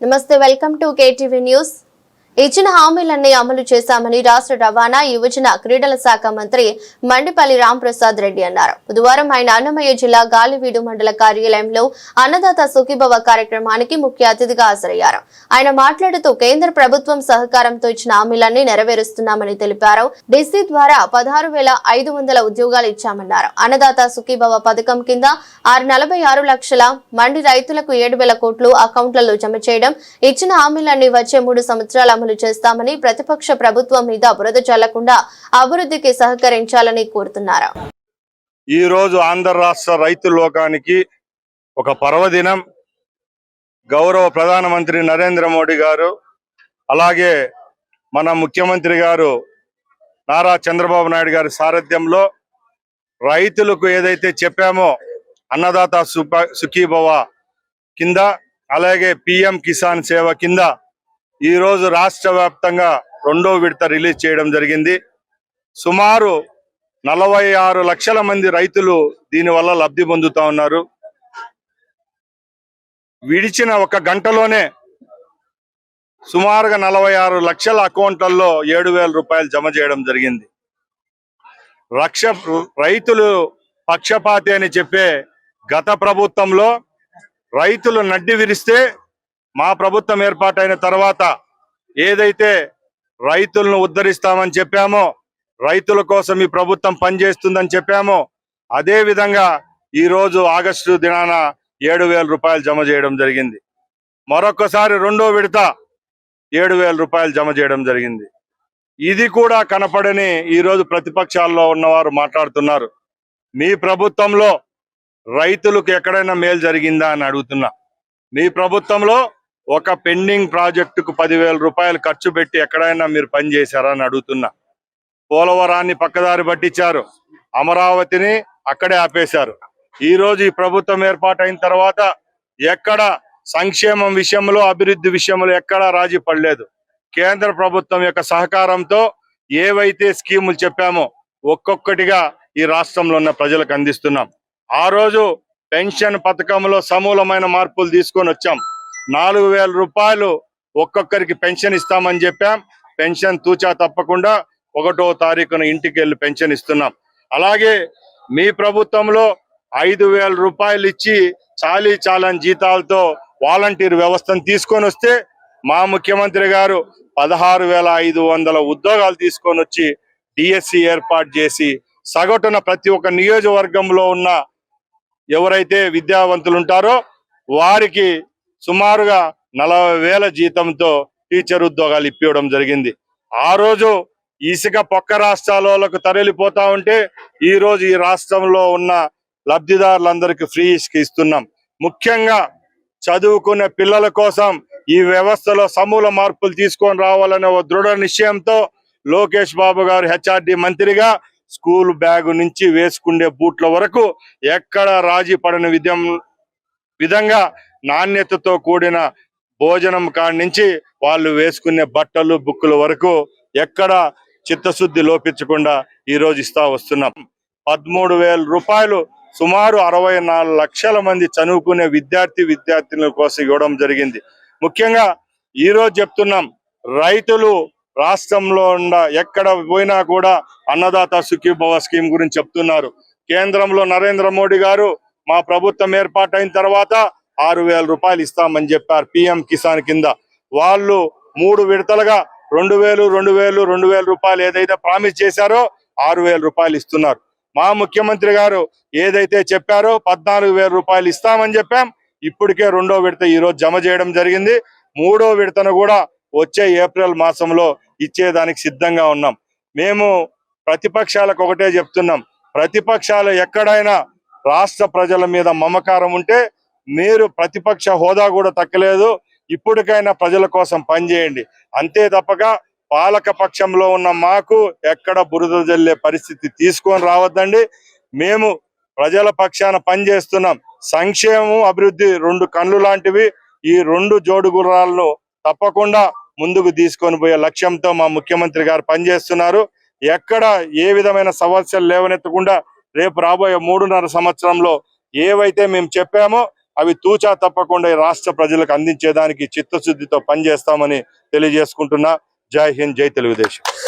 నమస్తే welcome to KTV news ఇచ్చిన హామీలన్నీ అమలు చేశామని రాష్ట్ర రవాణా యువజన క్రీడల శాఖ మంత్రి మండిపల్లి రాంప్రసాద్ రెడ్డి అన్నారు. బుధవారం ఆయన అన్నమయ్య జిల్లా గాలివీడు మండల కార్యాలయంలో అన్నదాత సుఖీభవ కార్యక్రమానికి ముఖ్య అతిథిగా హాజరయ్యారు. ఆయన మాట్లాడుతూ కేంద్ర ప్రభుత్వం సహకారంతో ఇచ్చిన హామీలన్నీ నెరవేరుస్తున్నామని తెలిపారు. డిసి ద్వారా పదహారు వేల ఐదు వందల ఉద్యోగాలు ఇచ్చామన్నారు. అన్నదాత సుఖీభవ పథకం కింద ఆరు నలభై ఆరు లక్షల మండి రైతులకు ఏడు వేల కోట్లు అకౌంట్లలో జమ చేయడం ఇచ్చిన హామీలన్నీ వచ్చే మూడు సంవత్సరాల అమలు చేస్తామని ప్రతిపక్ష ప్రభుత్వం మీద బురద చల్లకుండా అభివృద్ధికి సహకరించాలని కోరుతున్నారు. ఈ రోజు ఆంధ్ర రాష్ట్ర రైతు లోకానికి ఒక పర్వదినం. గౌరవ ప్రధానమంత్రి నరేంద్ర మోడీ గారు అలాగే మన ముఖ్యమంత్రి గారు నారా చంద్రబాబు నాయుడు గారి సారథ్యంలో రైతులకు ఏదైతే చెప్పామో అన్నదాత సుప సుఖీభవ కింద అలాగే పిఎం కిసాన్ సేవ కింద ఈ రోజు రాష్ట్ర వ్యాప్తంగా రెండో విడత రిలీజ్ చేయడం జరిగింది. సుమారు నలభై ఆరు లక్షల మంది రైతులు దీనివల్ల లబ్ధి పొందుతా ఉన్నారు. విడిచిన ఒక గంటలోనే సుమారుగా నలభై ఆరు లక్షల అకౌంట్లలో ఏడు వేల రూపాయలు జమ చేయడం జరిగింది. రక్ష రైతులు పక్షపాతి అని చెప్పే గత ప్రభుత్వంలో రైతులు నడ్డి విరిస్తే మా ప్రభుత్వం ఏర్పాటైన తర్వాత ఏదైతే రైతులను ఉద్ధరిస్తామని చెప్పామో రైతుల కోసం ఈ ప్రభుత్వం పనిచేస్తుందని చెప్పామో అదే విధంగా ఈరోజు ఆగస్టు దినాన ఏడు వేల రూపాయలు జమ చేయడం జరిగింది. మరొకసారి రెండో విడత ఏడు వేల రూపాయలు జమ చేయడం జరిగింది. ఇది కూడా కనపడని ఈరోజు ప్రతిపక్షాల్లో ఉన్నవారు మాట్లాడుతున్నారు. మీ ప్రభుత్వంలో రైతులకు ఎక్కడైనా మేలు జరిగిందా అని అడుగుతున్నా. మీ ప్రభుత్వంలో ఒక పెండింగ్ ప్రాజెక్టుకు పదివేల రూపాయలు ఖర్చు పెట్టి ఎక్కడైనా మీరు పని చేశారా అని అడుగుతున్నా. పోలవరాన్ని పక్కదారి పట్టించారు. అమరావతిని అక్కడే ఆపేశారు. ఈ రోజు ఈ ప్రభుత్వం ఏర్పాటైన తర్వాత ఎక్కడ సంక్షేమం విషయంలో అభివృద్ధి విషయంలో ఎక్కడా రాజీ పడలేదు. కేంద్ర ప్రభుత్వం యొక్క సహకారంతో ఏవైతే స్కీములు చెప్పామో ఒక్కొక్కటిగా ఈ రాష్ట్రంలో ఉన్న ప్రజలకు అందిస్తున్నాం. ఆ రోజు పెన్షన్ పథకంలో సమూలమైన మార్పులు తీసుకొని వచ్చాం. నాలుగు వేల రూపాయలు ఒక్కొక్కరికి పెన్షన్ ఇస్తామని చెప్పాం. పెన్షన్ తూచా తప్పకుండా ఒకటో తారీఖున ఇంటికి వెళ్ళి పెన్షన్ ఇస్తున్నాం. అలాగే మీ ప్రభుత్వంలో ఐదు వేల రూపాయలు ఇచ్చి చాలీ చాలని జీతాలతో వాలంటీర్ వ్యవస్థను తీసుకొని వస్తే మా ముఖ్యమంత్రి గారు పదహారు వేల ఐదు వందల ఉద్యోగాలు తీసుకొని వచ్చి డిఎస్సి ఏర్పాటు చేసి సగటున ప్రతి ఒక్క నియోజకవర్గంలో ఉన్న ఎవరైతే విద్యావంతులు ఉంటారో వారికి సుమారుగా నలభై వేల జీతంతో టీచర్ ఉద్యోగాలు ఇప్పించడం జరిగింది. ఆ రోజు ఇసుక పక్క రాష్ట్రాలకు తరలిపోతా ఉంటే ఈ రోజు ఈ రాష్ట్రంలో ఉన్న లబ్ధిదారులందరికీ ఫ్రీ ఇసుక ఇస్తున్నాం. ముఖ్యంగా చదువుకునే పిల్లల కోసం ఈ వ్యవస్థలో సమూల మార్పులు తీసుకొని రావాలనే ఒక దృఢ నిశ్చయంతో లోకేష్ బాబు గారు హెచ్ఆర్డి మంత్రిగా స్కూల్ బ్యాగ్ నుంచి వేసుకునే బూట్ల వరకు ఎక్కడ రాజీ పడని విధం విధంగా నాణ్యతతో కూడిన భోజనం కాడి నుంచి వాళ్ళు వేసుకునే బట్టలు బుక్కుల వరకు ఎక్కడ చిత్తశుద్ధి లోపించకుండా ఈ రోజు ఇస్తా వస్తున్నాం. పదమూడు వేల రూపాయలు సుమారు అరవై నాలుగు లక్షల మంది చదువుకునే విద్యార్థి విద్యార్థినుల కోసం ఇవ్వడం జరిగింది. ముఖ్యంగా ఈ రోజు చెప్తున్నాం రైతులు రాష్ట్రంలో ఉన్న ఎక్కడ పోయినా కూడా అన్నదాత సుఖీభవ స్కీమ్ గురించి చెప్తున్నారు. కేంద్రంలో నరేంద్ర మోడీ గారు మా ప్రభుత్వం ఏర్పాటైన తర్వాత ఆరు వేల రూపాయలు ఇస్తామని చెప్పారు పిఎం కిసాన్ కింద. వాళ్ళు మూడు విడతలుగా రెండు వేలు రెండు వేలు రెండు వేల రూపాయలు ఏదైతే ప్రామిస్ చేశారో ఆరు వేల రూపాయలు ఇస్తున్నారు. మా ముఖ్యమంత్రి గారు ఏదైతే చెప్పారో పద్నాలుగు వేల రూపాయలు ఇస్తామని చెప్పాం. ఇప్పటికే రెండో విడత ఈ రోజు జమ చేయడం జరిగింది. మూడో విడతను కూడా వచ్చే ఏప్రిల్ మాసంలో ఇచ్చేదానికి సిద్ధంగా ఉన్నాం. మేము ప్రతిపక్షాలకు ఒకటే చెప్తున్నాం. ప్రతిపక్షాలు ఎక్కడైనా రాష్ట్ర ప్రజల మీద మమకారం ఉంటే మీరు ప్రతిపక్ష హోదా కూడా తక్కలేదు. ఇప్పటికైనా ప్రజల కోసం పనిచేయండి అంతే తప్పక పాలక పక్షంలో ఉన్న మాకు ఎక్కడ బురద జల్లే పరిస్థితి తీసుకొని రావద్దండి. మేము ప్రజల పక్షాన పనిచేస్తున్నాం సంక్షేమం అభివృద్ధి రెండు కళ్ళు లాంటివి. ఈ రెండు జోడుగురాలను తప్పకుండా ముందుకు తీసుకొని పోయే లక్ష్యంతో మా ముఖ్యమంత్రి గారు పనిచేస్తున్నారు. ఎక్కడ ఏ విధమైన సమస్యలు లేవనెత్తకుండా రేపు రాబోయే మూడున్నర సంవత్సరంలో ఏవైతే మేము చెప్పామో అవి తూచా తప్పకుండా రాష్ట్ర ప్రజలకు అందించేదానికి చిత్తశుద్ధితో పనిచేస్తామని తెలియజేసుకుంటున్నా. జై హింద్ జై తెలుగుదేశం.